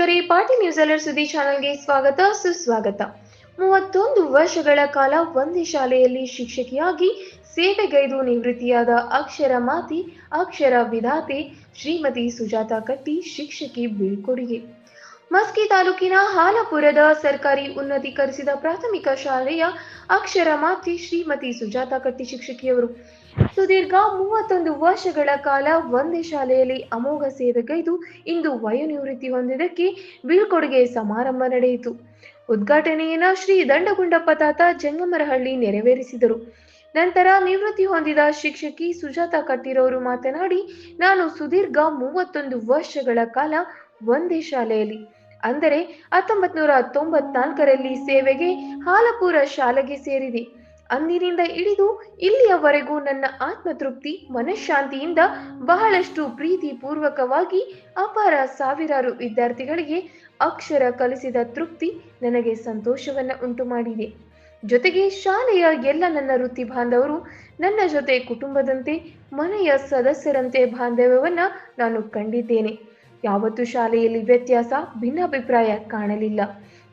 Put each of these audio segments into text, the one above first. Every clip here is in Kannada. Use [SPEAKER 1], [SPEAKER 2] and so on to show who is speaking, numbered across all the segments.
[SPEAKER 1] ಆತ್ಮೀಯ ಪಾಟಿ ನ್ಯೂಸ್ ಅಲರ್ ಸುದ್ದಿ ಚಾನೆಲ್ಗೆ ಸ್ವಾಗತ, ಸುಸ್ವಾಗತ. ಮೂವತ್ತೊಂದು ವರ್ಷಗಳ ಕಾಲ ಒಂದೇ ಶಾಲೆಯಲ್ಲಿ ಶಿಕ್ಷಕಿಯಾಗಿ ಸೇವೆಗೈದು ನಿವೃತ್ತಿಯಾದ ಅಕ್ಷರ ಮಾತಿ, ಅಕ್ಷರ ವಿಧಾತೆ ಶ್ರೀಮತಿ ಸುಜಾತ ಕಟ್ಟಿ ಶಿಕ್ಷಕಿ ಬೀಳ್ಕೊಡುಗೆ. ಮಸ್ಕಿ ತಾಲೂಕಿನ ಹಾಲಪುರದ ಸರ್ಕಾರಿ ಉನ್ನತೀಕರಿಸಿದ ಪ್ರಾಥಮಿಕ ಶಾಲೆಯ ಅಕ್ಷರ ಮಾತಿ ಶ್ರೀಮತಿ ಸುಜಾತ ಕಟ್ಟಿ ಶಿಕ್ಷಕಿಯವರು. ಸುದೀರ್ಘ ಮೂವತ್ತೊಂದು ವರ್ಷಗಳ ಕಾಲ ಒಂದೇ ಶಾಲೆಯಲ್ಲಿ ಅಮೋಘ ಸೇವೆಗೈದು ಇಂದು ವಯೋನಿವೃತ್ತಿ ಹೊಂದಿದ್ದಕ್ಕೆ ಬೀಳ್ಕೊಡುಗೆ ಸಮಾರಂಭ ನಡೆಯಿತು. ಉದ್ಘಾಟನೆಯನ್ನ ಶ್ರೀ ದಂಡಗುಂಡಪ್ಪ ತಾತ ಜಂಗಮರಹಳ್ಳಿ ನೆರವೇರಿಸಿದರು. ನಂತರ ನಿವೃತ್ತಿ ಹೊಂದಿದ ಶಿಕ್ಷಕಿ ಸುಜಾತ ಕಟ್ಟಿರೋರು ಮಾತನಾಡಿ, ನಾನು ಸುದೀರ್ಘ ಮೂವತ್ತೊಂದು ವರ್ಷಗಳ ಕಾಲ ಒಂದೇ ಶಾಲೆಯಲ್ಲಿ, ಅಂದರೆ ಹತ್ತೊಂಬತ್ ನೂರ ತೊಂಬತ್ನಾಲ್ಕರಲ್ಲಿ ಸೇವೆಗೆ ಹಾಲಪುರ ಶಾಲೆಗೆ ಸೇರಿದೆ. ಅಂದಿನಿಂದ ಇಳಿದು ಇಲ್ಲಿಯವರೆಗೂ ನನ್ನ ಆತ್ಮತೃಪ್ತಿ, ಮನಃಶಾಂತಿಯಿಂದ ಬಹಳಷ್ಟು ಪ್ರೀತಿ ಪೂರ್ವಕವಾಗಿ ಅಪಾರ ಸಾವಿರಾರು ವಿದ್ಯಾರ್ಥಿಗಳಿಗೆ ಅಕ್ಷರ ಕಲಿಸಿದ ತೃಪ್ತಿ ನನಗೆ ಸಂತೋಷವನ್ನು ಉಂಟು ಮಾಡಿದೆ ಜೊತೆಗೆ ಶಾಲೆಯ ಎಲ್ಲ ನನ್ನ ವೃತ್ತಿ ಬಾಂಧವರು, ನನ್ನ ಜೊತೆ ಕುಟುಂಬದಂತೆ, ಮನೆಯ ಸದಸ್ಯರಂತೆ ಬಾಂಧವ್ಯವನ್ನು ನಾನು ಕಂಡಿದ್ದೇನೆ. ಯಾವತ್ತೂ ಶಾಲೆಯಲ್ಲಿ ವ್ಯತ್ಯಾಸ, ಭಿನ್ನಾಭಿಪ್ರಾಯ ಕಾಣಲಿಲ್ಲ.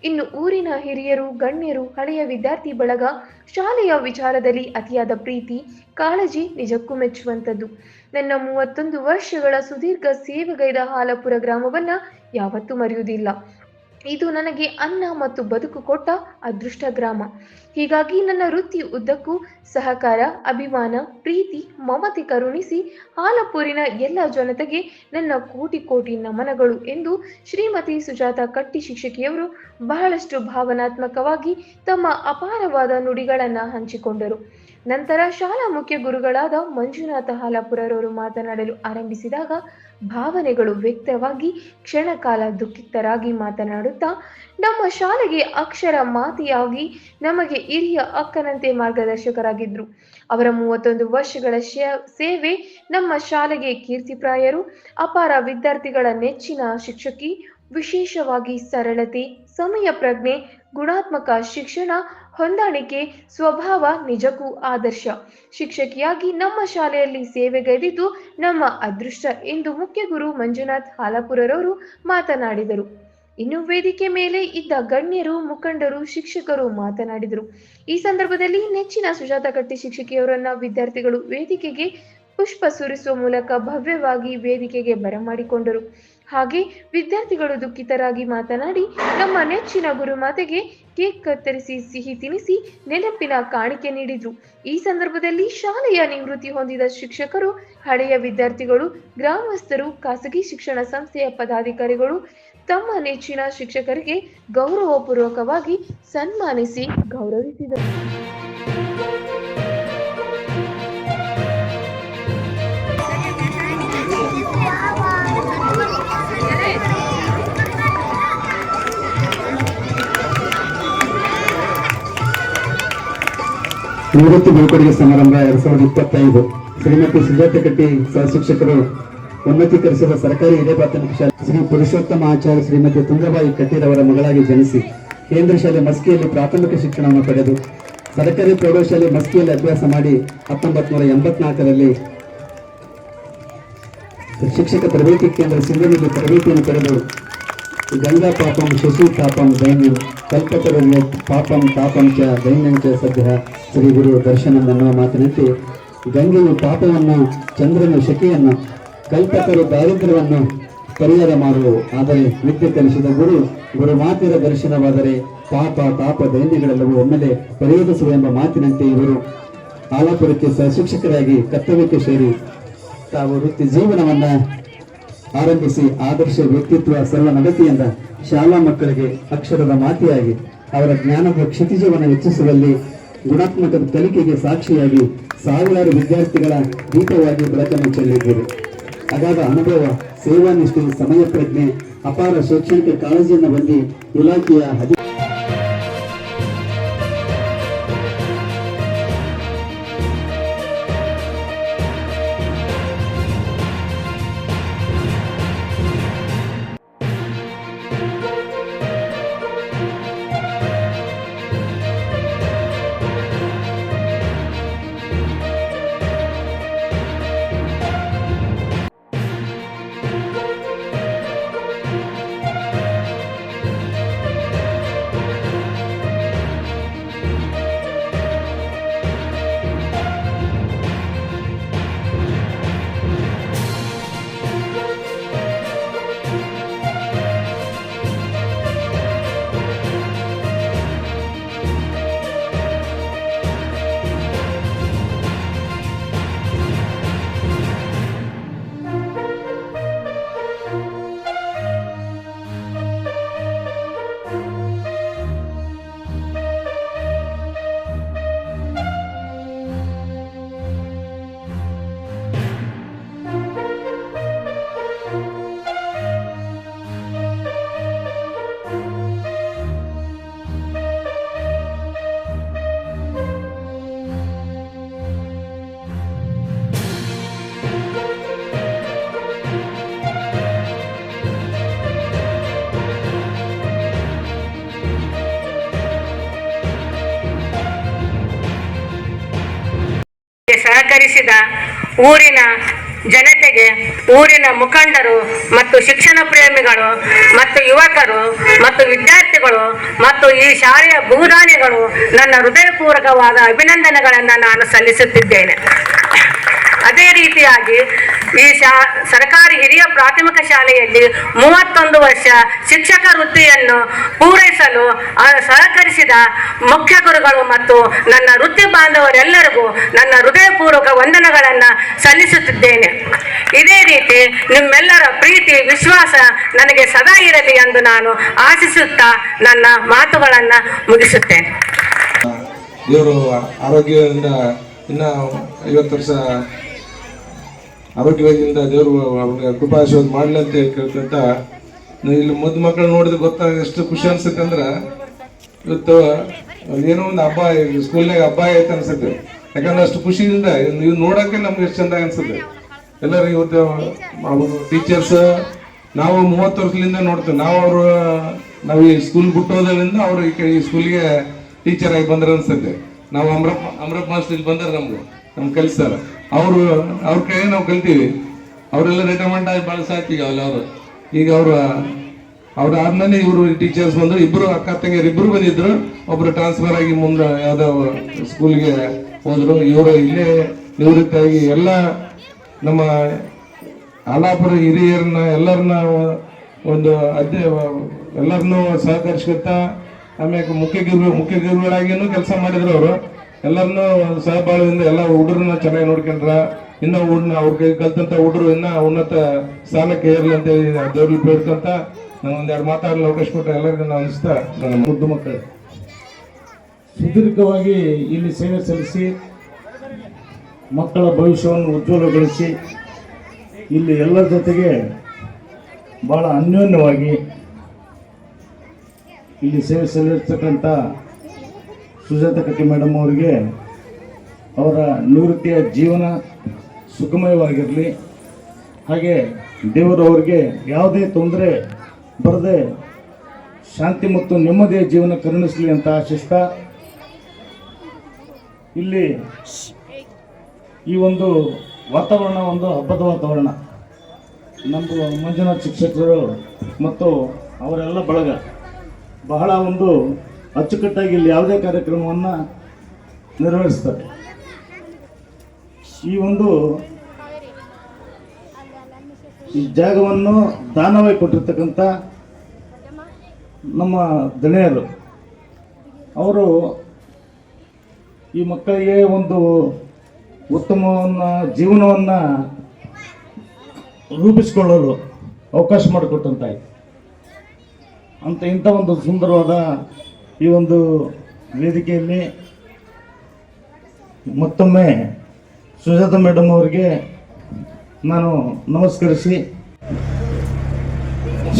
[SPEAKER 1] ಇನ್ನು ಊರಿನ ಹಿರಿಯರು, ಗಣ್ಯರು, ಹಳೆಯ ವಿದ್ಯಾರ್ಥಿ ಬಳಗ ಶಾಲೆಯ ವಿಚಾರದಲ್ಲಿ ಅತಿಯಾದ ಪ್ರೀತಿ, ಕಾಳಜಿ ನಿಜಕ್ಕೂ ಮೆಚ್ಚುವಂಥದ್ದು. ನನ್ನ ಮೂವತ್ತೊಂದು ವರ್ಷಗಳ ಸುದೀರ್ಘ ಸೇವೆಗೈದ ಹಾಲಪುರ ಗ್ರಾಮವನ್ನ ಯಾವತ್ತೂ ಮರೆಯುವುದಿಲ್ಲ. ಇದು ನನಗೆ ಅನ್ನ ಮತ್ತು ಬದುಕು ಕೊಟ್ಟ ಅದೃಷ್ಟ ಗ್ರಾಮ ಹೀಗಾಗಿ ನನ್ನ ವೃತ್ತಿ ಉದ್ದಕ್ಕೂ ಸಹಕಾರ, ಅಭಿಮಾನ, ಪ್ರೀತಿ, ಮಮತೆ ಕರುಣಿಸಿ ಹಾಲಪೂರಿನ ಎಲ್ಲ ಜನತೆಗೆ ನನ್ನ ಕೋಟಿ ಕೋಟಿ ನಮನಗಳು ಎಂದು ಶ್ರೀಮತಿ ಸುಜಾತ ಕಟ್ಟಿ ಶಿಕ್ಷಕಿಯವರು ಬಹಳಷ್ಟು ಭಾವನಾತ್ಮಕವಾಗಿ ತಮ್ಮ ಅಪಾರವಾದ ನುಡಿಗಳನ್ನು ಹಂಚಿಕೊಂಡರು. ನಂತರ ಶಾಲಾ ಮುಖ್ಯ ಗುರುಗಳಾದ ಮಂಜುನಾಥ ಹಾಲಾಪುರರವರು ಮಾತನಾಡಲು ಆರಂಭಿಸಿದಾಗ ಭಾವನೆಗಳು ವ್ಯಕ್ತವಾಗಿ ಕ್ಷಣಕಾಲ ದುಃಖಿತರಾಗಿ ಮಾತನಾಡುತ್ತಾ, ನಮ್ಮ ಶಾಲೆಗೆ ಅಕ್ಷರ ಮಾತಿಯಾಗಿ ನಮಗೆ ಹಿರಿಯ ಅಕ್ಕನಂತೆ ಮಾರ್ಗದರ್ಶಕರಾಗಿದ್ರು ಅವರ ಮೂವತ್ತೊಂದು ವರ್ಷಗಳ ಸೇವೆ ನಮ್ಮ ಶಾಲೆಗೆ ಕೀರ್ತಿಪ್ರಾಯರು ಅಪಾರ ವಿದ್ಯಾರ್ಥಿಗಳ ನೆಚ್ಚಿನ ಶಿಕ್ಷಕಿ, ವಿಶೇಷವಾಗಿ ಸರಳತೆ, ಸಮಯ ಪ್ರಜ್ಞೆ, ಗುಣಾತ್ಮಕ ಶಿಕ್ಷಣ ಹೊಂದಾಣಿಕೆ ಸ್ವಭಾವ ನಿಜಕ್ಕೂ ಆದರ್ಶ. ಶಿಕ್ಷಕಿಯಾಗಿ ನಮ್ಮ ಶಾಲೆಯಲ್ಲಿ ಸೇವೆಗೈದಿದ್ದು ನಮ್ಮ ಅದೃಷ್ಟ ಎಂದು ಮುಖ್ಯ ಗುರು ಮಂಜುನಾಥ್ ಹಾಲಪುರರವರು ಮಾತನಾಡಿದರು. ಇನ್ನು ವೇದಿಕೆ ಮೇಲೆ ಇದ್ದ ಗಣ್ಯರು, ಮುಖಂಡರು, ಶಿಕ್ಷಕರು ಮಾತನಾಡಿದರು. ಈ ಸಂದರ್ಭದಲ್ಲಿ ನೆಚ್ಚಿನ ಸುಜಾತ ಕಟ್ಟಿ ಶಿಕ್ಷಕಿಯವರನ್ನ ವಿದ್ಯಾರ್ಥಿಗಳು ವೇದಿಕೆಗೆ ಪುಷ್ಪ ಸುರಿಸುವ ಮೂಲಕ ಭವ್ಯವಾಗಿ ವೇದಿಕೆಗೆ ಬರಮಾಡಿಕೊಂಡರು. ಹಾಗೆ ವಿದ್ಯಾರ್ಥಿಗಳು ದುಃಖಿತರಾಗಿ ಮಾತನಾಡಿ ನಮ್ಮ ನೆಚ್ಚಿನ ಗುರುಮಾತೆಗೆ ಕೇಕ್ ಕತ್ತರಿಸಿ, ಸಿಹಿ ತಿನಿಸಿ, ನೆನಪಿನ ಕಾಣಿಕೆ ನೀಡಿದ್ರು. ಈ ಸಂದರ್ಭದಲ್ಲಿ ಶಾಲೆಯ ನಿವೃತ್ತಿ ಹೊಂದಿದ ಶಿಕ್ಷಕರು, ಹಳೆಯ ವಿದ್ಯಾರ್ಥಿಗಳು, ಗ್ರಾಮಸ್ಥರು, ಖಾಸಗಿ ಶಿಕ್ಷಣ ಸಂಸ್ಥೆಯ ಪದಾಧಿಕಾರಿಗಳು ತಮ್ಮ ನೆಚ್ಚಿನ ಶಿಕ್ಷಕರಿಗೆ ಗೌರವಪೂರ್ವಕವಾಗಿ ಸನ್ಮಾನಿಸಿ ಗೌರವಿಸಿದರು.
[SPEAKER 2] ನಿವೃತ್ತಿ ಬೀಳ್ಕೊಡುಗೆ ಸಮಾರಂಭ ಎರಡ್ ಸಾವಿರದ ಇಪ್ಪತ್ತೈದು. ಶ್ರೀಮತಿ ಸುಜಾತ ಕಟ್ಟಿ ಸಹಶಿಕ್ಷಕರು ಉನ್ನತೀಕರಿಸಿದ ಸರ್ಕಾರಿ ಹಿರಿಯ ಪ್ರಾಥಮಿಕ ಶಾಲೆ ಶ್ರೀ ಪುರುಷೋತ್ತಮ ಆಚಾರ್ಯ ಶ್ರೀಮತಿ ತುಂಗಬಾಯಿ ಕಟ್ಟಿರವರ ಮಗಳಾಗಿ ಜನಿಸಿ ಕೇಂದ್ರ ಶಾಲೆ ಮಸ್ಕಿಯಲ್ಲಿ ಪ್ರಾಥಮಿಕ ಶಿಕ್ಷಣವನ್ನು ಪಡೆದು ಸರ್ಕಾರಿ ಪ್ರೌಢಶಾಲೆ ಮಸ್ಕಿಯಲ್ಲಿ ಅಭ್ಯಾಸ ಮಾಡಿ ಹತ್ತೊಂಬತ್ತು ನೂರ ಎಂಬತ್ನಾಲ್ಕರಲ್ಲಿ ಶಿಕ್ಷಕ ತರಬೇತಿ ಕೇಂದ್ರ ಸಿಂಧನಲ್ಲಿ ತರಬೇತಿಯನ್ನು ಪಡೆದು ಗಂಗಾ ಪಾಪಂ ಶಶಿ ತಾಪಂ, ದೈನ್ಯಂ ಕಲ್ಪತರುಣ್ಯ ಪಾಪಂ ತಾಪಂ ಚ ದೈನ್ಯಂ ಚ ಸದ್ಯ ಶ್ರೀ ಗುರು ದರ್ಶನ ಅನ್ನುವ ಮಾತಿನಂತೆ ಗಂಗೆಯು ಪಾಪವನ್ನು, ಚಂದ್ರನು ಶಕೆಯನ್ನು, ಕಲ್ಪತರು ದಾರಿದ್ರ್ಯವನ್ನು ಪರಿಹಾರ ಮಾಡುವು ಆದರೆ ವಿದ್ಯೆ ಕಲಿಸಿದ ಗುರು ಗುರು ಮಾತಿನ ದರ್ಶನವಾದರೆ ಪಾಪ, ತಾಪ ದೈನ್ಯಗಳೆಲ್ಲವೂ ಒಮ್ಮೆಲೆ ಪರಿಹರಿಸುವ ಎಂಬ ಮಾತಿನಂತೆ ಇವರು ಆಲಾಪುರಕ್ಕೆ ಸಹ ಶಿಕ್ಷಕರಾಗಿ ಕರ್ತವ್ಯಕ್ಕೆ ಸೇರಿ ತಾವು ವೃತ್ತಿ ಜೀವನವನ್ನ ಆರಂಭಿಸಿ ಆದರ್ಶ ವ್ಯಕ್ತಿತ್ವ ಸರಳ ನಡತೆಯಿಂದ ಶಾಲಾ ಮಕ್ಕಳಿಗೆ ಅಕ್ಷರದ ಮಾತಿಯಾಗಿ ಅವರ ಜ್ಞಾನದ ಕ್ಷಿತಿಜವನ್ನು ಹೆಚ್ಚಿಸುವಲ್ಲಿ ಗುಣಾತ್ಮಕ ಕಲಿಕೆಗೆ ಸಾಕ್ಷಿಯಾಗಿ ಸಾವಿರಾರು ವಿದ್ಯಾರ್ಥಿಗಳ ದೀಪವಾಗಿ ಬೆಳಕನ್ನು ಚೆಲ್ಲಿದ್ದೇವೆ. ಅಗಾಧ ಅನುಭವ ಸೇವಾ ನಿಷ್ಠೆ ಸಮಯ ಪ್ರಜ್ಞೆ ಅಪಾರ ಶೈಕ್ಷಣಿಕ ಕಾಳಜಿಯನ್ನು ಹೊಂದಿ ಇಲಾಖೆಯ
[SPEAKER 3] ಊರಿನ ಜನತೆಗೆ, ಊರಿನ ಮುಖಂಡರು ಮತ್ತು ಶಿಕ್ಷಣ ಪ್ರೇಮಿಗಳು ಮತ್ತು ಯುವಕರು ಮತ್ತು ವಿದ್ಯಾರ್ಥಿಗಳು ಮತ್ತು ಈ ಶಾಲೆಯ ಭೂದಾನಿಗಳು ನನ್ನ ಹೃದಯಪೂರ್ವಕವಾದ ಅಭಿನಂದನೆಗಳನ್ನು ನಾನು ಸಲ್ಲಿಸುತ್ತಿದ್ದೇನೆ. ಅದೇ ರೀತಿಯಾಗಿ ಈ ಶಾ, ಸರ್ಕಾರಿ ಹಿರಿಯ ಪ್ರಾಥಮಿಕ ಶಾಲೆಯಲ್ಲಿ ಮೂವತ್ತೊಂದು ವರ್ಷ ಶಿಕ್ಷಕ ವೃತ್ತಿಯನ್ನು ಪೂರೈಸಲು ಸಹಕರಿಸಿದ ಮುಖ್ಯ ಗುರುಗಳು ಮತ್ತು ನನ್ನ ವೃತ್ತಿ ಬಾಂಧವರೆಲ್ಲರಿಗೂ ನನ್ನ ಹೃದಯಪೂರ್ವಕ ವಂದನೆಗಳನ್ನು ಸಲ್ಲಿಸುತ್ತಿದ್ದೇನೆ. ಇದೇ ರೀತಿ ನಿಮ್ಮೆಲ್ಲರ ಪ್ರೀತಿ, ವಿಶ್ವಾಸ ನನಗೆ ಸದಾ ಇರಲಿ ಎಂದು ನಾನು ಆಶಿಸುತ್ತಾ ನನ್ನ ಮಾತುಗಳನ್ನು ಮುಗಿಸುತ್ತೇನೆ.
[SPEAKER 4] ಇವರು ಆರೋಗ್ಯದಿಂದ ಇನ್ನ ಐವತ್ತು ವರ್ಷ ಆರೋಗ್ಯವಾಗಿಂದ ದೇವರು ಅವ್ರಿಗೆ ಕೃಪಾಶೀರ್ವಾದ ಮಾಡಲಿ ಅಂತ ಕೇಳ್ಕೊಂತ ಇಲ್ಲಿ ಮುದ್ದು ಮಕ್ಕಳು ನೋಡಿದ್ರೆ ಗೊತ್ತಾಗ ಎಷ್ಟು ಖುಷಿ ಅನ್ಸುತ್ತೆ ಅಂದ್ರೆ ಇವತ್ತು ಏನೋ ಒಂದು ಹಬ್ಬ ಸ್ಕೂಲ್ನಾಗ ಹಬ್ಬ ಐತೆ ಅನ್ಸುತ್ತೆ. ಯಾಕಂದ್ರೆ ಅಷ್ಟು ಖುಷಿಯಿಂದ ನೀವು ನೋಡಕ್ಕೆ ನಮ್ಗೆ ಎಷ್ಟು ಚಂದ ಅನ್ಸುತ್ತೆ. ಎಲ್ಲರೂ ಇವತ್ತು ಟೀಚರ್ಸ್ ನಾವು ಮೂವತ್ತು ವರ್ಷದಿಂದ ನೋಡ್ತೇವೆ. ನಾವು ಅವರು, ನಾವು ಈ ಸ್ಕೂಲ್ ಬಿಟ್ಟೋದ್ರಿಂದ ಅವರು ಈ ಸ್ಕೂಲ್ಗೆ ಟೀಚರ್ ಆಗಿ ಬಂದ್ರ ಅನ್ಸುತ್ತೆ. ನಾವು ಅಮ್ರಪ್ಪ ಅಮ್ರಪ್ಪ ಮಾಸ್ಟರ್ ಇಲ್ಲಿ ಬಂದ್ರೆ ನಮ್ಗೆ. ನಮ್ಗೆ ಕಲಿಸ್ತಾರೆ. ಅವರು, ಅವ್ರ ಕೈ ನಾವು ಕಲ್ತೀವಿ. ಅವರೆಲ್ಲ ರಿಟೈರ್ಮೆಂಟ್ ಆಗಿ ಭಾಳ ಸಾಕೀಗ ಅವ್ರು ಅವರು. ಈಗ ಅವರು, ಅವ್ರ ಆದ್ಮೇಲೆ ಇವರು ಟೀಚರ್ಸ್ ಬಂದ್ರು, ಇಬ್ರು ಅಕ್ಕ ತಂಗಿಯರು ಇಬ್ರು ಬಂದಿದ್ರು, ಒಬ್ರು ಟ್ರಾನ್ಸ್ಫರ್ ಆಗಿ ಮುಂದೆ ಯಾವುದೋ ಸ್ಕೂಲ್ಗೆ ಹೋದರು. ಇವರು ಇಲ್ಲೇ ನಿವೃತ್ತಿಯಾಗಿ ಎಲ್ಲ ನಮ್ಮ ಆಲಾಪುರ ಹಿರಿಯರನ್ನ ಎಲ್ಲರನ್ನ ಒಂದು ಅಧ್ಯ, ಎಲ್ಲರನ್ನೂ ಸಹಕರಿಸ್ಕೊತ ಆಮೇಲೆ ಮುಖ್ಯ ಗುರು, ಮುಖ್ಯ ಗುರುಗಳಾಗಿಯೂ ಕೆಲಸ ಮಾಡಿದ್ರು ಅವರು. ಎಲ್ಲರನ್ನೂ ಸಹಬಾಳ್ವೆಯಿಂದ ಎಲ್ಲ ಹುಡುಗರನ್ನ ಚೆನ್ನಾಗಿ ನೋಡ್ಕೊಂಡ್ರ. ಇನ್ನ ಹುಡ್ನ ಅವ್ರ ಕೈ ಕಲ್ತಂತ ಹುಡುಗರು ಇನ್ನ ಉನ್ನತ ಸ್ಥಾನಕ್ಕೆ ಏರ್ಲಿ ಅಂತ ಹೇಳಿ ದೇವ್ರಲ್ಲಿ ಬೇಡ್ಕಂತ ನಾನು ಒಂದೆರಡು ಮಾತಾಡಲು ಅವಕಾಶ ಕೊಟ್ಟರೆ ಎಲ್ಲರಿಗೂ ನಾನು ಅನಿಸ್ತಾ ನನ್ನ ಮುದ್ದು ಮಕ್ಕಳು,
[SPEAKER 5] ಸುದೀರ್ಘವಾಗಿ ಇಲ್ಲಿ ಸೇವೆ ಸಲ್ಲಿಸಿ, ಮಕ್ಕಳ ಭವಿಷ್ಯವನ್ನು ಉಜ್ವಲಗೊಳಿಸಿ, ಇಲ್ಲಿ ಎಲ್ಲರ ಜೊತೆಗೆ ಭಾಳ ಅನ್ಯೋನ್ಯವಾಗಿ ಇಲ್ಲಿ ಸೇವೆ ಸಲ್ಲಿರ್ತಕ್ಕಂಥ ಸುಜಾತ ಕಟ್ಟಿ ಮೇಡಮ್ ಅವರಿಗೆ ಅವರ ನಿವೃತ್ತಿಯ ಜೀವನ ಸುಖಮಯವಾಗಿರಲಿ ಹಾಗೆ ದೇವರು ಅವರಿಗೆ ಯಾವುದೇ ತೊಂದರೆ ಬರದೆ ಶಾಂತಿ ಮತ್ತು ನೆಮ್ಮದಿಯ ಜೀವನ ಕರುಣಿಸಲಿ ಅಂತ ಆಶಿಸ್ತ. ಇಲ್ಲಿ ಈ ಒಂದು ವಾತಾವರಣ ಒಂದು ಹಬ್ಬದ ವಾತಾವರಣ. ನಮ್ಮದು ಮಂಜುನಾಥ್ ಶಿಕ್ಷಕರು ಮತ್ತು ಅವರೆಲ್ಲ ಬಳಗ ಬಹಳ ಒಂದು ಅಚ್ಚುಕಟ್ಟಾಗಿ ಇಲ್ಲಿ ಯಾವುದೇ ಕಾರ್ಯಕ್ರಮವನ್ನು ನಿರ್ವಹಿಸ್ತಾರೆ ಈ ಒಂದು ಈ ಜಾಗವನ್ನು ದಾನವಾಗಿ ಕೊಟ್ಟಿರ್ತಕ್ಕಂಥ ನಮ್ಮ ದಣಿಯರು. ಅವರು ಈ ಮಕ್ಕಳಿಗೆ ಒಂದು ಉತ್ತಮವನ್ನ, ಜೀವನವನ್ನು ರೂಪಿಸಿಕೊಳ್ಳಲು ಅವಕಾಶ ಮಾಡಿಕೊಟ್ಟಂತಾಯ್ತು. ಅಂತ ಇಂಥ ಒಂದು ಸುಂದರವಾದ ಈ ಒಂದು ವೇದಿಕೆಯಲ್ಲಿ ಮತ್ತೊಮ್ಮೆ ಸುಜಾತ ಮೇಡಮ್ ಅವರಿಗೆ ನಾನು ನಮಸ್ಕರಿಸಿ.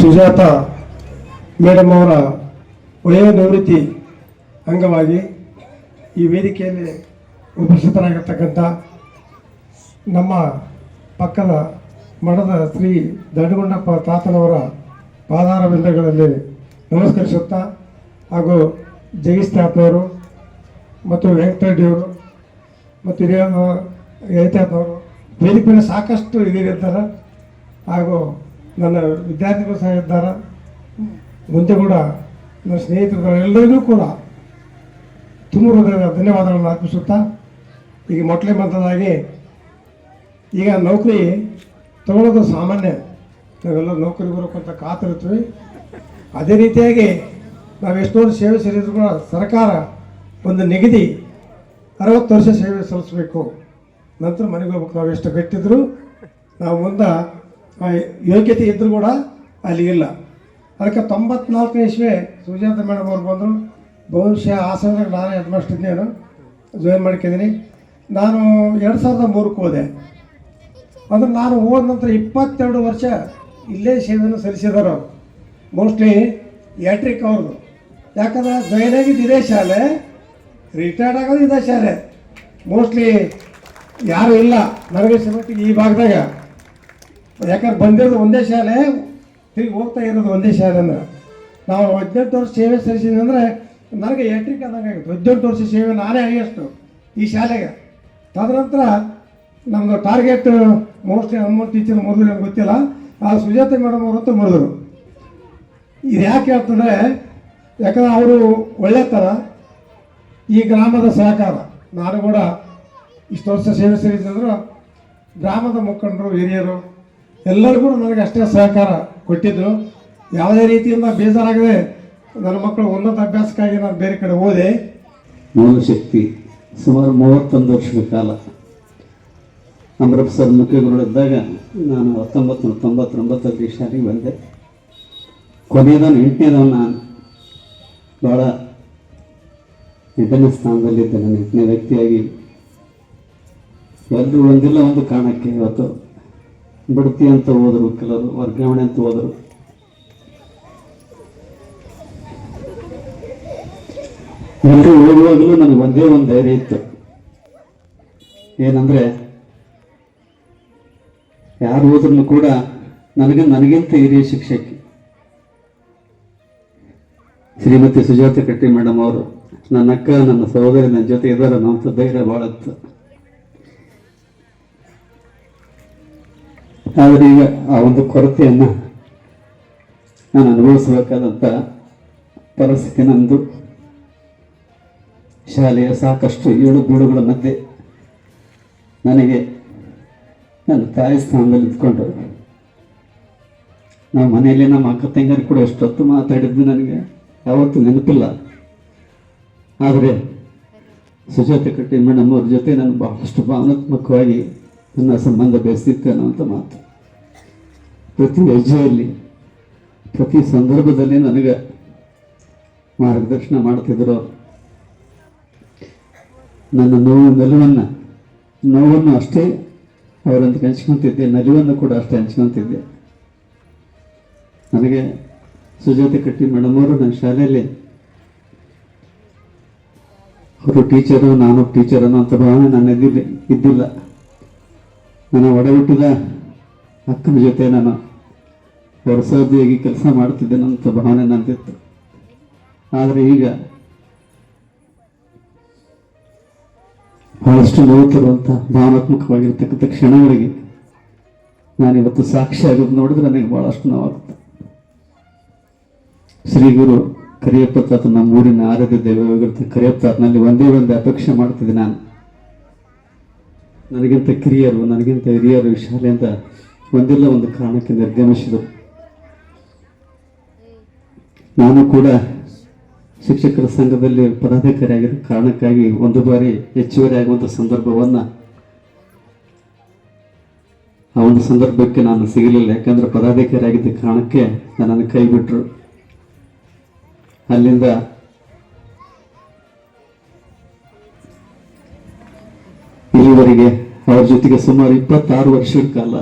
[SPEAKER 6] ಸುಜಾತ ಮೇಡಮ್ ಅವರ ವಯೋನಿವೃತ್ತಿ ಅಂಗವಾಗಿ ಈ ವೇದಿಕೆಯಲ್ಲಿ ಉಪಸ್ಥಿತರಾಗಿರ್ತಕ್ಕಂಥ ನಮ್ಮ ಪಕ್ಕದ ಮಠದ ಶ್ರೀ ದಂಡಗುಂಡಪ್ಪ ತಾತನವರ ಪಾದಾರ ಬಿಂದಗಳಲ್ಲಿ ನಮಸ್ಕರಿಸುತ್ತಾ ಹಾಗೂ ಜಗೀಶ್ ತಾತನವರು ಮತ್ತು ವೆಂಕಟರೆಡ್ಡಿಯವರು ಮತ್ತು ಹಿರಿಯ ಯೈತಾತನವರು ವೇದಿಕೆ ಮೇಲೆ ಸಾಕಷ್ಟು ಹಿರಿಯರಿದ್ದಾರೆ ಹಾಗೂ ನನ್ನ ವಿದ್ಯಾರ್ಥಿಗಳು ಸಹ ಇದ್ದಾರೆ. ಮುಂದೆ ಕೂಡ ನನ್ನ ಸ್ನೇಹಿತರು ಎಲ್ಲರಿಗೂ ಕೂಡ ತುಂಬ ಧನ್ಯವಾದಗಳನ್ನು ಅರ್ಪಿಸುತ್ತಾ ಈಗ ಮೊಟ್ಟಲೆ ಬಂದದಾಗಿ ಈಗ ನೌಕರಿ ತಗೊಳ್ಳೋದು ಸಾಮಾನ್ಯ. ನಾವೆಲ್ಲ ನೌಕರಿ ಬರೋಕ್ಕಂತ ಕಾತಿರ್ತೀವಿ ಅದೇ ರೀತಿಯಾಗಿ ನಾವು ಎಷ್ಟೋ ವರ್ಷ ಸೇವೆ ಸಲ್ಲಿದ್ರು ಕೂಡ ಸರ್ಕಾರ ಒಂದು ನಿಗದಿ ಅರವತ್ತು ವರ್ಷ ಸೇವೆ ಸಲ್ಲಿಸಬೇಕು. ನಂತರ ಮನೆಗೆ ಹೋಗ್ಬೇಕು. ನಾವು ಎಷ್ಟು ಗಟ್ಟಿದ್ರು ನಾವು ಮುಂದೆ ಯೋಗ್ಯತೆ ಇದ್ದರೂ ಕೂಡ ಅಲ್ಲಿ ಇಲ್ಲ. ಅದಕ್ಕೆ ತೊಂಬತ್ನಾಲ್ಕನೇ ಇಸ್ವೆ ಸುಜಾತ ಮೇಡಮ್ ಅವ್ರು ಬಂದರು. ಬಹುಶಃ ಆ ನಾನು ಹೆಡ್ ಮಾಸ್ಟರ್ ಇದ್ದೇನು ಜಾಯಿನ್ ಮಾಡ್ಕೊಂಡಿದ್ದೀನಿ. ನಾನು ಎರಡು ಸಾವಿರದ ಮೂರಕ್ಕೆ ಹೋದೆ. ಅಂದ್ರೆ ನಾನು ಹೋದ ನಂತರ ಇಪ್ಪತ್ತೆರಡು ವರ್ಷ ಇಲ್ಲೇ ಸೇವೆಯನ್ನು ಸಲ್ಲಿಸಿದಾರೆ ಮೋಸ್ಟ್ಲಿ ಯಾಟ್ರಿಕ್ ಅವ್ರದ್ದು. ಯಾಕಂದ್ರೆ ಜಾಯ್ನ್ ಇದೇ ಶಾಲೆ. ರಿಟೈರ್ಡ್ ಆಗೋದು ಇದೇ ಶಾಲೆ. ಮೋಸ್ಟ್ಲಿ ಯಾರು ಇಲ್ಲ. ನನಗೆ ಮಟ್ಟಿಗೆ ಈ ಭಾಗದಾಗ. ಯಾಕಂದ್ರೆ ಬಂದಿರೋದು ಒಂದೇ ಶಾಲೆ, ತಿರುಗಿ ಹೋಗ್ತಾ ಇರೋದು ಒಂದೇ ಶಾಲೆ ಅಂದ್ರೆ. ನಾವು ಹದಿನೆಂಟು ವರ್ಷ ಸೇವೆ ಸಲ್ಲಿಸಿದ್ವಿ ಅಂದರೆ ನನಗೆ ಎಟ್ರಿಕ್ ಆದಂಗೆ ಆಗುತ್ತೆ. ಹದಿನೆಂಟು ವರ್ಷ ಸೇವೆ ನಾನೇ ಹೈಯೆಸ್ಟು ಈ ಶಾಲೆಗೆ. ತದನಂತರ ನಮ್ಮದು ಟಾರ್ಗೆಟ್ ಮೋಸ್ಟ್ಲಿ ಹನುಮಂತ ಟೀಚರ್ ಮೊದಲು ಗೊತ್ತಿಲ್ಲ. ಆ ಸುಜಾತ ಮೇಡಮ್ ಅವರಂತೂ ಮುರಿದ್ರು. ಇದು ಯಾಕೆ ಹೇಳ್ತಂದ್ರೆ ಯಾಕಂದ್ರೆ ಅವರು ಒಳ್ಳೆತನ ಈ ಗ್ರಾಮದ ಸಹಕಾರ. ನಾನು ಕೂಡ ಇಷ್ಟು ವರ್ಷ ಸೇವೆ ಸಲ್ಲಿಸಿದ್ರು. ಗ್ರಾಮದ ಮುಖಂಡರು, ಹಿರಿಯರು ಎಲ್ಲರಿಗೂ ನನಗೆ ಅಷ್ಟೇ ಸಹಕಾರ ಕೊಟ್ಟಿದ್ದರು ಯಾವುದೇ ರೀತಿಯಿಂದ ಬೇಜಾರಾಗದೆ ನನ್ನ ಮಕ್ಕಳು ಉನ್ನತ ಅಭ್ಯಾಸಕ್ಕಾಗಿ ನಾನು ಬೇರೆ ಕಡೆ
[SPEAKER 2] ಓದೆ ಶಕ್ತಿ ಸುಮಾರು ಮೂವತ್ತೊಂದು ವರ್ಷಗಳ ಕಾಲ ಅಮೃತ್ಸರ್ ಮುಖ್ಯಗುರುಳಿದ್ದಾಗ ನಾನು ಹತ್ತೊಂಬತ್ತು ತೊಂಬತ್ತೊಂಬತ್ತರಲ್ಲಿ ಶಾಲೆಗೆ ಬಂದೆ. ಕೊನೆಯದನ್ನು ಎಂಟನೇದವನು ನಾನು ಭಾಳ ಎಂಟನೇ ಸ್ಥಾನದಲ್ಲಿದ್ದೆ ನನ್ನ ಎಂಟನೇ ವ್ಯಕ್ತಿಯಾಗಿ ಎಲ್ಲರೂ ಒಂದಿಲ್ಲ ಒಂದು ಕಾರಣಕ್ಕೆ ಇವತ್ತು ಬಡ್ತಿ ಅಂತ ಹೋದರು, ಕೆಲವರು ವರ್ಗಾವಣೆ ಅಂತ ಹೋದರು. ಎಲ್ಲರೂ ಹೋಗುವಾಗಲೂ ನನಗೆ ಒಂದೇ ಒಂದು ಧೈರ್ಯ ಇತ್ತು. ಏನಂದ್ರೆ, ಯಾರು ಹೋದ್ರೂ ಕೂಡ ನನಗೆ ನನಗಿಂತ ಹಿರಿಯ ಶಿಕ್ಷಕಿ ಶ್ರೀಮತಿ ಸುಜಾತ ಕಟ್ಟಿ ಮೇಡಮ್ ಅವರು, ನನ್ನ ಅಕ್ಕ, ನನ್ನ ಸಹೋದರಿ, ನನ್ನ ಜೊತೆ ಇದ್ದಾರೆ ಅನ್ನೋಂಥ ಧೈರ್ಯ ಭಾಳ ಇತ್ತು ಆದರೆ ಈಗ ಆ ಒಂದು ಕೊರತೆಯನ್ನು ನಾನು ಅನುಭವಿಸಬೇಕಾದಂಥ ಪರಿಸ್ಥಿತಿ ನಂದು ಶಾಲೆಯ ಸಾಕಷ್ಟು ಏಳು ಬೀಳುಗಳ ಮಧ್ಯೆ ನನಗೆ ನನ್ನ ತಾಯಿ ಸ್ಥಾನದಲ್ಲಿ ಇದ್ಕೊಂಡು ನಾವು ಮನೆಯಲ್ಲಿ ನಮ್ಮ ಅಕ್ಕ ತಂಗಿಯರು ಕೂಡ ಎಷ್ಟೊತ್ತು ಮಾತಾಡಿದ್ದು ನನಗೆ. ಯಾವತ್ತೂ ನೆನಪಿಲ್ಲ. ಆದರೆ ಸುಜಾತ ಕಟ್ಟಿ ಮೇಡಮ್ ಅವ್ರ ಜೊತೆ ನಾನು ಬಹಳಷ್ಟು ಭಾವನಾತ್ಮಕವಾಗಿ ನನ್ನ ಸಂಬಂಧ ಬೆಳೆಸಿತ್ತು ಅನ್ನುವಂಥ ಮಾತು. ಪ್ರತಿ ಹೆಜ್ಜೆಯಲ್ಲಿ, ಪ್ರತಿ ಸಂದರ್ಭದಲ್ಲಿ ನನಗೆ ಮಾರ್ಗದರ್ಶನ ಮಾಡ್ತಿದ್ರು. ನನ್ನ ನೋವು ನಲಿವನ್ನು, ನೋವನ್ನು ಅಷ್ಟೇ ಅವರಂತ ಹಂಚ್ಕೊತಿದ್ದೆ, ನಲಿವನ್ನು ಕೂಡ ಅಷ್ಟೇ ಹಂಚ್ಕೊತಿದ್ದೆ. ನನಗೆ ಸುಜಾತೆ ಕಟ್ಟಿ ಮೇಡಮ್ ಅವರು ನನ್ನ ಶಾಲೆಯಲ್ಲಿ. ಅವರು ಟೀಚರು, ನಾನು ಟೀಚರ್ ಅಂತ ಭಾವನೆ ನನ್ನ ಇದ್ದಿಲ್ಲ ಇದ್ದಿಲ್ಲ. ನನ್ನ ಹುಟ್ಟಿದ ಅಕ್ಕನ ಜೊತೆ ನಾನು ಹೊರಸೋದಿಯಾಗಿ ಕೆಲಸ ಮಾಡ್ತಿದ್ದೇನಂತ ಭಾವನೆ ನಂದಿತ್ತು. ಆದರೆ ಈಗ ಬಹಳಷ್ಟು ನೋವು ತರುವಂಥ ಭಾವನಾತ್ಮಕವಾಗಿರ್ತಕ್ಕಂಥ ಕ್ಷಣಗಳಿಗೆ ನಾನಿವತ್ತು ಸಾಕ್ಷಿ ಆಗೋದು ನೋಡಿದ್ರೆ ನನಗೆ ಬಹಳಷ್ಟು ನೋವಾಗುತ್ತೆ. ಶ್ರೀ ಗುರು ಕರಿಯಪ್ಪ ತಾತ ನಮ್ಮ ಊರಿನ ಆರಾಧ್ಯ ದೈವವಾಗಿರುತ್ತೆ. ಕರಿಯಪ್ಪ ತಾತನಲ್ಲಿ ಒಂದೇ ಒಂದು ಅಪೇಕ್ಷೆ ಮಾಡ್ತಿದ್ದೆ ನಾನು. ನನಗಿಂತ ಕಿರಿಯರು, ನನಗಿಂತ ಹಿರಿಯರು ಶಾಲೆಯಿಂದ ಒಂದಿಲ್ಲ ಒಂದು ಕಾರಣಕ್ಕೆ ನಿರ್ಗಮಿಸಿದರು. ನಾನು ಕೂಡ ಶಿಕ್ಷಕರ ಸಂಘದಲ್ಲಿ ಪದಾಧಿಕಾರಿಯಾಗಿರೋ ಕಾರಣಕ್ಕಾಗಿ ಒಂದು ಬಾರಿ ಹೆಚ್ಚುವರಿ ಆಗುವಂಥ ಸಂದರ್ಭವನ್ನು ಆ ಒಂದು ಸಂದರ್ಭಕ್ಕೆ ನಾನು ಸಿಗಲಿಲ್ಲ. ಯಾಕಂದರೆ ಪದಾಧಿಕಾರಿ ಆಗಿದ್ದ ಕಾರಣಕ್ಕೆ ನನ್ನನ್ನು ಕೈ ಬಿಟ್ಟರು ಅಲ್ಲಿಂದ ಇಲ್ಲಿವರೆಗೆ ಅವ್ರ ಜೊತೆಗೆ ಸುಮಾರು ಇಪ್ಪತ್ತಾರು ವರ್ಷಗಳ ಕಾಲ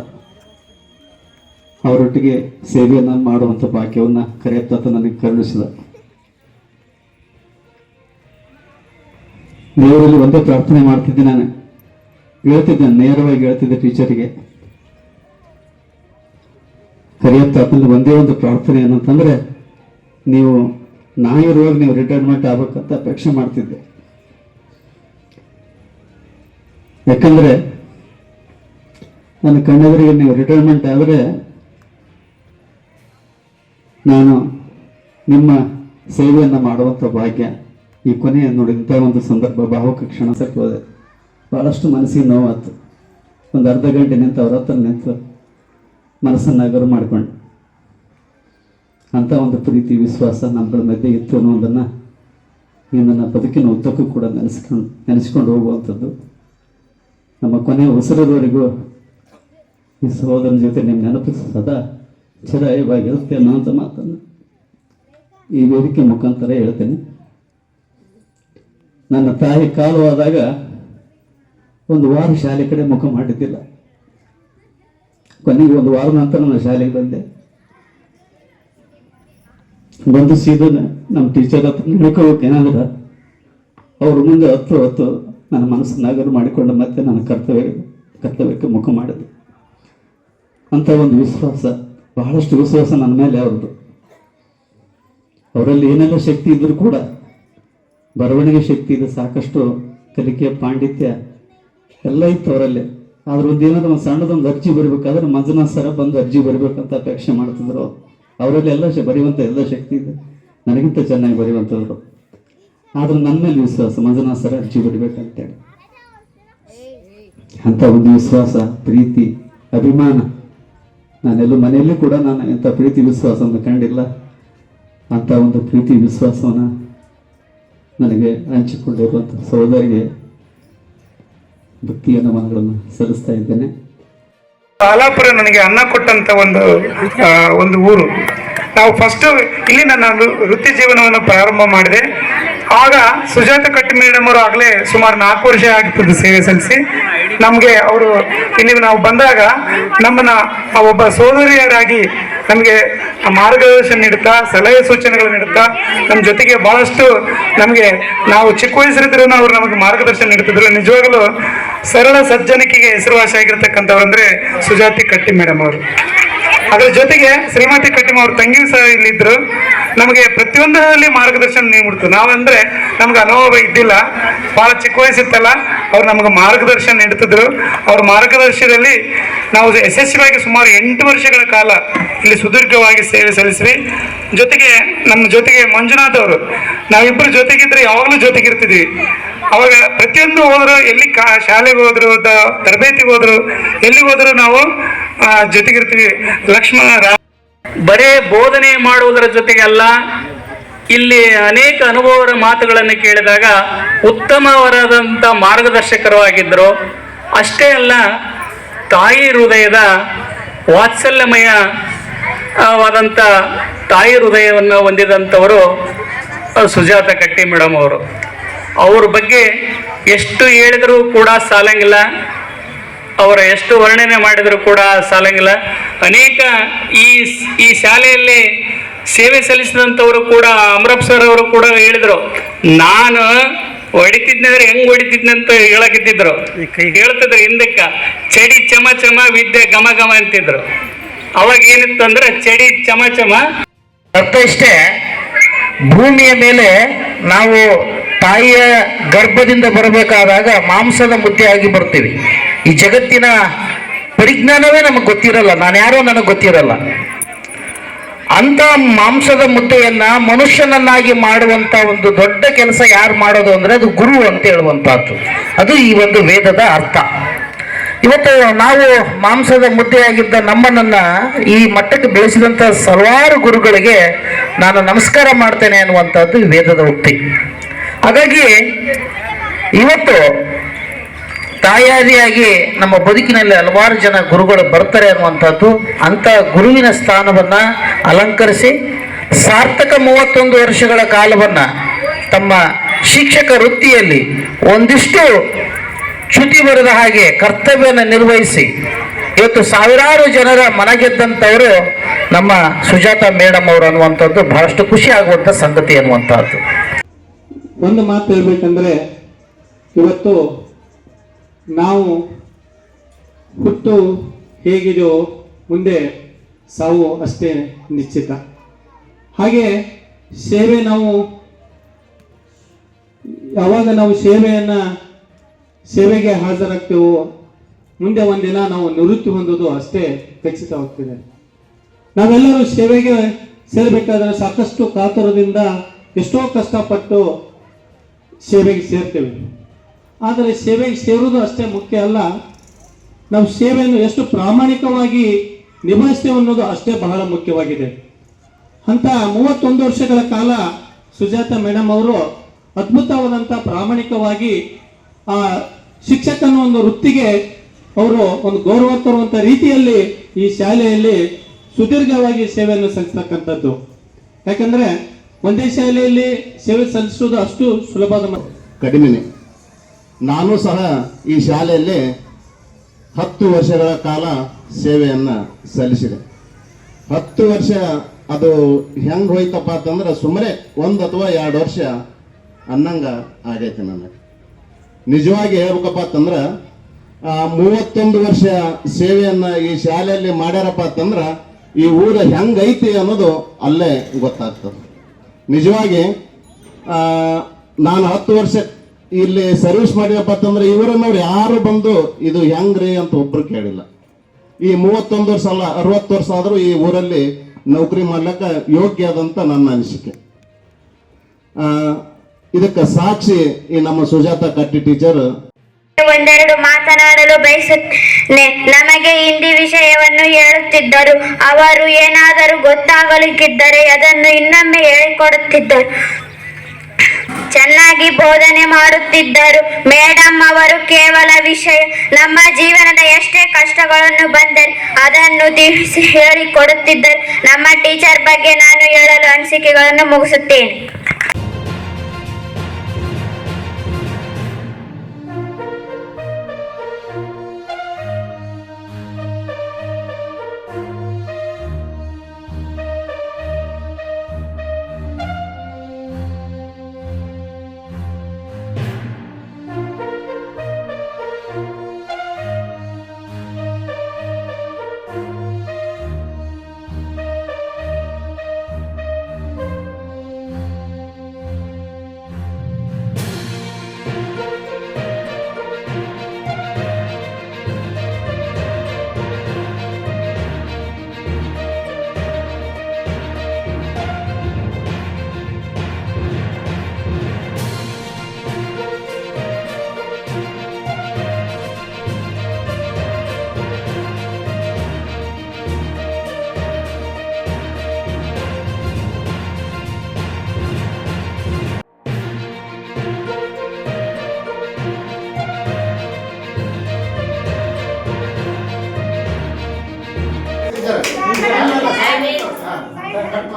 [SPEAKER 2] ಅವರೊಟ್ಟಿಗೆ ಸೇವೆಯನ್ನು ಮಾಡುವಂಥ ಭಾಗ್ಯವನ್ನು ಕರೆಯತ್ತ ನನಗೆ ಕರುಣಿಸಿದ. ದೇವರಲ್ಲಿ ಒಂದೇ ಪ್ರಾರ್ಥನೆ ಮಾಡ್ತಿದ್ದೆ ನಾನು. ಹೇಳ್ತಿದ್ದೆ, ನೇರವಾಗಿ ಹೇಳ್ತಿದ್ದೆ ಟೀಚರಿಗೆ. ಕರಿಯತ್ತಾತನಲ್ಲಿ ಒಂದೇ ಒಂದು ಪ್ರಾರ್ಥನೆ ಏನಂತಂದ್ರೆ ನೀವು ನಾ ಇರುವಾಗ ನೀವು ರಿಟೈರ್ಮೆಂಟ್ ಆಗ್ಬೇಕಂತ ಅಪೇಕ್ಷೆ ಮಾಡ್ತಿದ್ದೆ. ಯಾಕಂದ್ರೆ ನನ್ನ ಕಣ್ಣೆದುರಿಗೆ ನೀವು ರಿಟೈರ್ಮೆಂಟ್ ಆದರೆ ನಾನು ನಿಮ್ಮ ಸೇವೆಯನ್ನು ಮಾಡುವಂಥ ಭಾಗ್ಯ ಈ ಕೊನೆಯ ನೋಡಿದಂಥ ಒಂದು ಸಂದರ್ಭ ಭಾವುಕ ಕ್ಷಣ ಹೋದೆ ಭಾಳಷ್ಟು ಮನಸ್ಸಿಗೆ ನೋವಾಯ್ತು. ಒಂದು ಅರ್ಧ ಗಂಟೆ ನಿಂತು ಅವ್ರ ಹತ್ರ ನಿಂತು ಮನಸ್ಸನ್ನು ನಗರು ಮಾಡಿಕೊಂಡು. ಅಂಥ ಒಂದು ಪ್ರೀತಿ, ವಿಶ್ವಾಸ ನಮ್ಮಗಳ ಮಧ್ಯೆ ಇತ್ತು ಅನ್ನೋದನ್ನು ಈ ನನ್ನ ಬದುಕಿನ ಉದ್ದಕ್ಕೂ ಕೂಡ ನೆನೆಸ್ಕೊಂಡು ನೆನೆಸ್ಕೊಂಡು ಹೋಗುವಂಥದ್ದು. ನಮ್ಮ ಕೊನೆಯ ಉಸಿರದವರೆಗೂ ಈ ಸಹೋದರನ ಜೊತೆ ನಿಮ್ಮ ನೆನಪು ಸದಾ ಚಿರಾಯವಾಗಿರುತ್ತೆ ಅನ್ನೋಂಥ ಮಾತನ್ನು ಈ ವೇದಿಕೆ ಮುಖಾಂತರ ಹೇಳ್ತೇನೆ. ನನ್ನ ತಾಯಿ ಕಾಲು ಆದಾಗ ಒಂದು ವಾರ ಶಾಲೆ ಕಡೆ ಮುಖ ಮಾಡಿದ್ದಿಲ್ಲ. ಕೊನೆಗೆ ಒಂದು ವಾರ ನಂತರ ನಾನು ಶಾಲೆಗೆ ಬಂದೆ. ಬಂದು ಸೀದಾ ನಮ್ಮ ಟೀಚರ್ ಹತ್ರ ಏನಾದ್ರೂ ಅವ್ರ ಮುಂದೆ ಹತ್ತು ಹೊತ್ತು ನನ್ನ ಮನಸ್ಸನ್ನಾಗರು ಮಾಡಿಕೊಂಡು ಮತ್ತೆ ನನ್ನ ಕರ್ತವ್ಯ ಕರ್ತವ್ಯಕ್ಕೆ ಮುಖ ಮಾಡಿದೆ ಅಂತ ಒಂದು ವಿಶ್ವಾಸ, ಬಹಳಷ್ಟು ವಿಶ್ವಾಸ ನನ್ನ ಮೇಲೆ ಅವ್ರದ್ದು. ಅವರಲ್ಲಿ ಏನೆಲ್ಲ ಶಕ್ತಿ ಇದ್ದರೂ ಕೂಡ ಬರವಣಿಗೆ ಶಕ್ತಿ ಇದೆ, ಸಾಕಷ್ಟು ಕಲಿಕೆ, ಪಾಂಡಿತ್ಯ ಎಲ್ಲ ಇತ್ತು ಅವರಲ್ಲಿ.
[SPEAKER 7] ಆದ್ರೆ ಒಂದು ಏನಾದ್ರು ಒಂದು ಸಣ್ಣದೊಂದು ಅರ್ಜಿ ಬರಬೇಕಾದ್ರೆ ಮಂಜುನಾಥ್ ಸರ ಬಂದು ಅರ್ಜಿ ಬರಬೇಕಂತ ಅಪೇಕ್ಷೆ ಮಾಡ್ತಿದ್ರು. ಅವರಲ್ಲಿ ಎಲ್ಲ ಶ- ಬರೆಯುವಂಥ ಎಲ್ಲ ಶಕ್ತಿ ಇದೆ. ನನಗಿಂತ ಚೆನ್ನಾಗಿ ಬರೆಯುವಂಥವ್ರು ಆದ್ರೆ ನನ್ನ ಮೇಲೆ ವಿಶ್ವಾಸ, ಮಂಜುನಾಥ್ ಸರ ಅರ್ಜಿ ಬರಿಬೇಕಂತೇಳಿ ಅಂತ ಒಂದು ವಿಶ್ವಾಸ, ಪ್ರೀತಿ, ಅಭಿಮಾನ. ನಾನೆಲ್ಲೂ ಮನೆಯಲ್ಲೂ ಕೂಡ ನಾನು ಎಂಥ ಪ್ರೀತಿ, ವಿಶ್ವಾಸವನ್ನು ಕಂಡಿಲ್ಲ. ಅಂತ ಒಂದು ಪ್ರೀತಿ, ವಿಶ್ವಾಸವನ್ನು ನನಗೆ ಹಂಚಿಕೊಂಡಿರುವಂಥ ಸಹೋದರಿಗೆ ಭಕ್ತಿಯ ನಮನಗಳನ್ನು ಸಲ್ಲಿಸ್ತಾ ಇದ್ದೇನೆ.
[SPEAKER 8] ಆಲಾಪುರ ನನಗೆ ಅನ್ನ ಕೊಟ್ಟಂತ ಒಂದು ಒಂದು ಊರು. ನಾವು ಫಸ್ಟ್ ಇಲ್ಲಿ ನನ್ನ ವೃತ್ತಿ ಜೀವನವನ್ನು ಪ್ರಾರಂಭ ಮಾಡಿದೆ. ಆಗ ಸುಜಾತ ಕಟ್ಟಿ ಮೇಡಮ್ ಅವರು ಆಗಲೇ ಸುಮಾರು ನಾಲ್ಕು ವರ್ಷ ಆಗ್ತದೆ ಸೇವೆ ಸಲ್ಲಿಸಿ. ನಮಗೆ ಅವರು, ಇಲ್ಲಿ ನಾವು ಬಂದಾಗ ನಮ್ಮನ್ನ ಒಬ್ಬ ಸೋದರಿಯರಾಗಿ ನಮಗೆ ಮಾರ್ಗದರ್ಶನ ನೀಡುತ್ತಾ, ಸಲಹೆ ಸೂಚನೆಗಳು ನೀಡುತ್ತಾ ನಮ್ಮ ಜೊತೆಗೆ ಬಹಳಷ್ಟು ನಮಗೆ ನಾವು ಚಿಕ್ಕ ವಯಸ್ಸರಿದ್ರು ಅವರು ನಮಗೆ ಮಾರ್ಗದರ್ಶನ ನೀಡುತ್ತಿದ್ರು ನಿಜವಾಗಲೂ ಸರಳ ಸಜ್ಜನಿಕೆಗೆ ಹೆಸರುವಾಸಿ ಆಗಿರ್ತಕ್ಕಂಥವ್ರು ಅಂದ್ರೆ ಸುಜಾತಿ ಕಟ್ಟಿ ಮೇಡಮ್ ಅವರು. ಅದ್ರ ಜೊತೆಗೆ ಶ್ರೀಮತಿ ಕಟ್ಟಿಮ ಅವ್ರ ತಂಗಿ ಸಹ ಇಲ್ಲಿದ್ರು. ನಮಗೆ ಪ್ರತಿಯೊಂದರಲ್ಲಿ ಮಾರ್ಗದರ್ಶನ ನೀಡ್ಬಿಡ್ತು ನಾವಂದ್ರೆ ನಮ್ಗೆ ಅನುಭವ ಇದ್ದಿಲ್ಲ. ಬಹಳ ಚಿಕ್ಕ ವಯಸ್ಸಿತ್ತಲ್ಲ, ಅವ್ರು ನಮಗೆ ಮಾರ್ಗದರ್ಶನ ನೀಡ್ತಿದ್ರು. ಅವ್ರ ಮಾರ್ಗದರ್ಶನದಲ್ಲಿ ನಾವು ಯಶಸ್ವಿಯಾಗಿ ಸುಮಾರು ಎಂಟು ವರ್ಷಗಳ ಕಾಲ ಇಲ್ಲಿ ಸುದೀರ್ಘವಾಗಿ ಸೇವೆ ಸಲ್ಲಿಸಿವಿ ಜೊತೆಗೆ ನಮ್ಮ ಜೊತೆಗೆ ಮಂಜುನಾಥ್ ಅವರು ನಾವಿಬ್ಬರು ಜೊತೆಗಿದ್ರೆ ಯಾವಾಗಲೂ ಜೊತೆಗಿರ್ತಿದ್ವಿ. ಅವಾಗ ಪ್ರತಿಯೊಂದು ಹೋದ್ರು, ಎಲ್ಲಿ ಕಾ ಶಾಲೆಗೆ ಹೋದ್ರು ತರಬೇತಿಗೆ ಹೋದ್ರು, ಎಲ್ಲಿಗೆ ಹೋದ್ರು ನಾವು ಜೊತೆಗಿರ್ತೀವಿ ಲಕ್ಷ್ಮಣ ರಾ-
[SPEAKER 9] ಬರೇ ಬೋಧನೆ ಮಾಡುವುದರ ಜೊತೆಗಲ್ಲ ಇಲ್ಲಿ ಅನೇಕ ಅನುಭವದ ಮಾತುಗಳನ್ನು ಕೇಳಿದಾಗ ಉತ್ತಮವರಾದಂಥ ಮಾರ್ಗದರ್ಶಕರು ಆಗಿದ್ದರು ಅಷ್ಟೇ ಅಲ್ಲ ತಾಯಿ ಹೃದಯದ ವಾತ್ಸಲ್ಯಮಯ ಆ, ವಾದಂಥ ತಾಯಿ ಹೃದಯವನ್ನು ಹೊಂದಿದಂಥವರು ಸುಜಾತ ಕಟ್ಟಿ ಮೇಡಮ್ ಅವರು. ಅವ್ರ ಬಗ್ಗೆ ಎಷ್ಟು ಹೇಳಿದರೂ ಕೂಡ ಸಾಲಂಗಿಲ್ಲ. ಅವರ ಎಷ್ಟು ವರ್ಣನೆ ಮಾಡಿದರೂ ಕೂಡ ಸಾಲಂಗಿಲ್ಲ. ಅನೇಕ ಈ ಈ ಶಾಲೆಯಲ್ಲಿ ಸೇವೆ ಸಲ್ಲಿಸಿದಂಥವರು ಕೂಡ, ಅಮರಪ್ ಸರ್ ಅವರು ಕೂಡ ಹೇಳಿದರು, ನಾನು ಹೊಡಿತಿದ್ನಂದ್ರೆ ಹೆಂಗ್ ಹೊಡಿತಿದ್ನಂತ ಅಂತ ಹೇಳಕಿದ್ದಿದ್ರು ಹೇಳ್ತಿದ್ರು ಹಿಂದಕ್ಕ, ಚಡಿ ಚಮ ಚಮ ವಿದ್ಯೆ ಘಮ ಘಮ ಅಂತಿದ್ರು. ಅವಾಗ ಏನಿತ್ತು ಅಂದ್ರೆ, ಚಡಿ ಚಮ ಚಮ
[SPEAKER 10] ಇಷ್ಟೇ, ಭೂಮಿಯ ಮೇಲೆ ನಾವು ತಾಯಿಯ ಗರ್ಭದಿಂದ ಬರಬೇಕಾದಾಗ ಮಾಂಸದ ಮುದ್ದೆ ಆಗಿ ಬರ್ತೀವಿ. ಈ ಜಗತ್ತಿನ ಪರಿಜ್ಞಾನವೇ ನಮಗೆ ಗೊತ್ತಿರಲ್ಲ, ನಾನು ಯಾರೋ ನನಗೆ ಗೊತ್ತಿರಲ್ಲ. ಅಂತ ಮಾಂಸದ ಮುದ್ದೆಯನ್ನ ಮನುಷ್ಯನನ್ನಾಗಿ ಮಾಡುವಂತ ಒಂದು ದೊಡ್ಡ ಕೆಲಸ ಯಾರು ಮಾಡೋದು ಅಂದ್ರೆ ಅದು ಗುರು ಅಂತ ಹೇಳುವಂತಹದ್ದು ಅದು ಈ ಒಂದು ವೇದದ ಅರ್ಥ. ಇವತ್ತು ನಾವು ಮಾಂಸದ ಮುದ್ದೆಯಾಗಿದ್ದ ನಮ್ಮನನ್ನ ಈ ಮಟ್ಟಕ್ಕೆ ಬೆಳೆಸಿದಂತ ಸಲವಾರು ಗುರುಗಳಿಗೆ ನಾನು ನಮಸ್ಕಾರ ಮಾಡ್ತೇನೆ ಅನ್ನುವಂಥದ್ದು ವೇದದ ಉಕ್ತಿ. ಹಾಗಾಗಿ, ಇವತ್ತು ತಾಯಾದಿಯಾಗಿ ನಮ್ಮ ಬದುಕಿನಲ್ಲಿ ಹಲವಾರು ಜನ ಗುರುಗಳು ಬರ್ತಾರೆ ಅನ್ನುವಂಥದ್ದು ಅಂತ ಗುರುವಿನ ಸ್ಥಾನವನ್ನ ಅಲಂಕರಿಸಿ ಸಾರ್ಥಕ ಮೂವತ್ತೊಂದು ವರ್ಷಗಳ ಕಾಲವನ್ನ ತಮ್ಮ ಶಿಕ್ಷಕ ವೃತ್ತಿಯಲ್ಲಿ ಒಂದಿಷ್ಟು ಚ್ಯುತಿ ಬರೆದ ಹಾಗೆ ಕರ್ತವ್ಯನ ನಿರ್ವಹಿಸಿ ಇವತ್ತು ಸಾವಿರಾರು ಜನರ ಮನಗೆದ್ದಂಥವರು ನಮ್ಮ ಸುಜಾತ ಮೇಡಮ್ ಅವರು ಅನ್ನುವಂಥದ್ದು ಬಹಳಷ್ಟು ಖುಷಿ ಆಗುವಂಥ ಸಂಗತಿ ಅನ್ನುವಂಥದ್ದು.
[SPEAKER 7] ಒಂದು ಮಾತು ಹೇಳ್ಬೇಕಂದ್ರೆ ಇವತ್ತು ನಾವು ಹುಟ್ಟು ಹೇಗಿದೆಯೋ ಮುಂದೆ ಸಾವು ಅಷ್ಟೇ ನಿಶ್ಚಿತ. ಹಾಗೆ ಸೇವೆ ನಾವು, ಯಾವಾಗ ನಾವು ಸೇವೆಯನ್ನು, ಸೇವೆಗೆ ಹಾಜರಾಗ್ತೇವೋ ಮುಂದೆ ಒಂದಿನ ನಾವು ನಿವೃತ್ತಿ ಹೊಂದೋದು ಅಷ್ಟೇ ಖಚಿತವಾಗ್ತಿದೆ. ನಾವೆಲ್ಲರೂ ಸೇವೆಗೆ ಸೇರಬೇಕಾದ್ರೆ ಸಾಕಷ್ಟು ಕಾತುರದಿಂದ ಎಷ್ಟೋ ಕಷ್ಟಪಟ್ಟು ಸೇವೆಗೆ ಸೇರ್ತೇವೆ. ಆದರೆ ಸೇವೆಗೆ ಸೇರುವುದು ಅಷ್ಟೇ ಮುಖ್ಯ ಅಲ್ಲ. ನಾವು ಸೇವೆಯನ್ನು ಎಷ್ಟು ಪ್ರಾಮಾಣಿಕವಾಗಿ ನಿಭಾಯಿಸ್ತೇವೆ ಅನ್ನೋದು ಅಷ್ಟೇ ಬಹಳ ಮುಖ್ಯವಾಗಿದೆ. ಅಂತ ಮೂವತ್ತೊಂದು ವರ್ಷಗಳ ಕಾಲ ಸುಜಾತ ಮೇಡಮ್ ಅವರು ಅದ್ಭುತವಾದಂಥ ಪ್ರಾಮಾಣಿಕವಾಗಿ ಆ ಶಿಕ್ಷಕನ ಒಂದು ವೃತ್ತಿಗೆ ಅವರು ಒಂದು ಗೌರವ ತರುವಂಥ ರೀತಿಯಲ್ಲಿ ಈ ಶಾಲೆಯಲ್ಲಿ ಸುದೀರ್ಘವಾಗಿ ಸೇವೆಯನ್ನು ಸಲ್ಲಿಸ್ತಕ್ಕಂಥದ್ದು. ಯಾಕಂದ್ರೆ ಒಂದೇ ಶಾಲೆಯಲ್ಲಿ ಸೇವೆ ಸಲ್ಲಿಸುವುದು ಅಷ್ಟು ಸುಲಭದ
[SPEAKER 11] ಕಡಿಮೆನೆ. ನಾನು ಸಹ ಈ ಶಾಲೆಯಲ್ಲಿ ಹತ್ತು ವರ್ಷಗಳ ಕಾಲ ಸೇವೆಯನ್ನು ಸಲ್ಲಿಸಿದೆ. ಹತ್ತು ವರ್ಷ ಅದು ಹೆಂಗೆ ಹೋಯ್ತಪ್ಪ ಅಂತಂದ್ರೆ ಸುಮ್ಮನೆ ಒಂದು ಅಥವಾ ಎರಡು ವರ್ಷ ಅನ್ನಂಗ ಆಗೈತೆ ನನಗೆ. ನಿಜವಾಗಿ ಹೇಳ್ಬೇಕಪ್ಪ ಅಂತಂದ್ರೆ ಮೂವತ್ತೊಂದು ವರ್ಷ ಸೇವೆಯನ್ನು ಈ ಶಾಲೆಯಲ್ಲಿ ಮಾಡ್ಯಾರಪ್ಪ ಅಂತಂದ್ರೆ ಈ ಊರು ಹೆಂಗೈತಿ ಅನ್ನೋದು ಅಲ್ಲೇ ಗೊತ್ತಾಗ್ತದೆ. ನಿಜವಾಗಿ ನಾನು ಹತ್ತು ವರ್ಷ ಇಲ್ಲಿ ಸರ್ವಿಸ್ ಮಾಡಿದಪ್ಪ ಅಂತಂದ್ರೆ ಇವರನ್ನವ್ರು ಯಾರು ಬಂದು ಇದು ಹೆಂಗ್ರಿ ಅಂತ ಒಬ್ರು ಕೇಳಿಲ್ಲ. ಈ ಮೂವತ್ತೊಂದು ವರ್ಷ ಅಲ್ಲ, ಅರವತ್ತು ವರ್ಷ ಆದರೂ ಈ ಊರಲ್ಲಿ ನೌಕರಿ ಮಾಡ್ಲಿಕ್ಕ ಯೋಗ್ಯ ಅದಂತ ನನ್ನ ಅನಿಸಿಕೆ. ಇದಕ್ಕೆ ಸಾಕ್ಷಿ ಈ ನಮ್ಮ ಸುಜಾತ ಕಟ್ಟಿ ಟೀಚರ್.
[SPEAKER 12] ಒಂದೆರಡು ಮಾತನಾಡಲು ಬಯಸುತ್ತೇನೆ. ನಮಗೆ ಹಿಂದಿ ವಿಷಯವನ್ನು ಹೇಳುತ್ತಿದ್ದರು. ಅವರು ಏನಾದರೂ ಗೊತ್ತಾಗಲಿಕ್ಕಿದ್ದರೆ ಅದನ್ನು ಇನ್ನೊಮ್ಮೆ ಹೇಳಿಕೊಡುತ್ತಿದ್ದರು. ಚೆನ್ನಾಗಿ ಬೋಧನೆ ಮಾಡುತ್ತಿದ್ದರು. ಮೇಡಮ್ ಅವರು ಕೇವಲ ವಿಷಯ, ನಮ್ಮ ಜೀವನದ ಎಷ್ಟೇ ಕಷ್ಟಗಳನ್ನು ಬಂದರೆ, ಅದನ್ನು ತಿಳಿಸಿ ಹೇಳಿಕೊಡುತ್ತಿದ್ದರು. ನಮ್ಮ ಟೀಚರ್ ಬಗ್ಗೆ ನಾನು ಹೇಳಲು ಅನಿಸಿಕೆಗಳನ್ನು ಮುಗಿಸುತ್ತೇನೆ.
[SPEAKER 11] ಬಂದಾಗ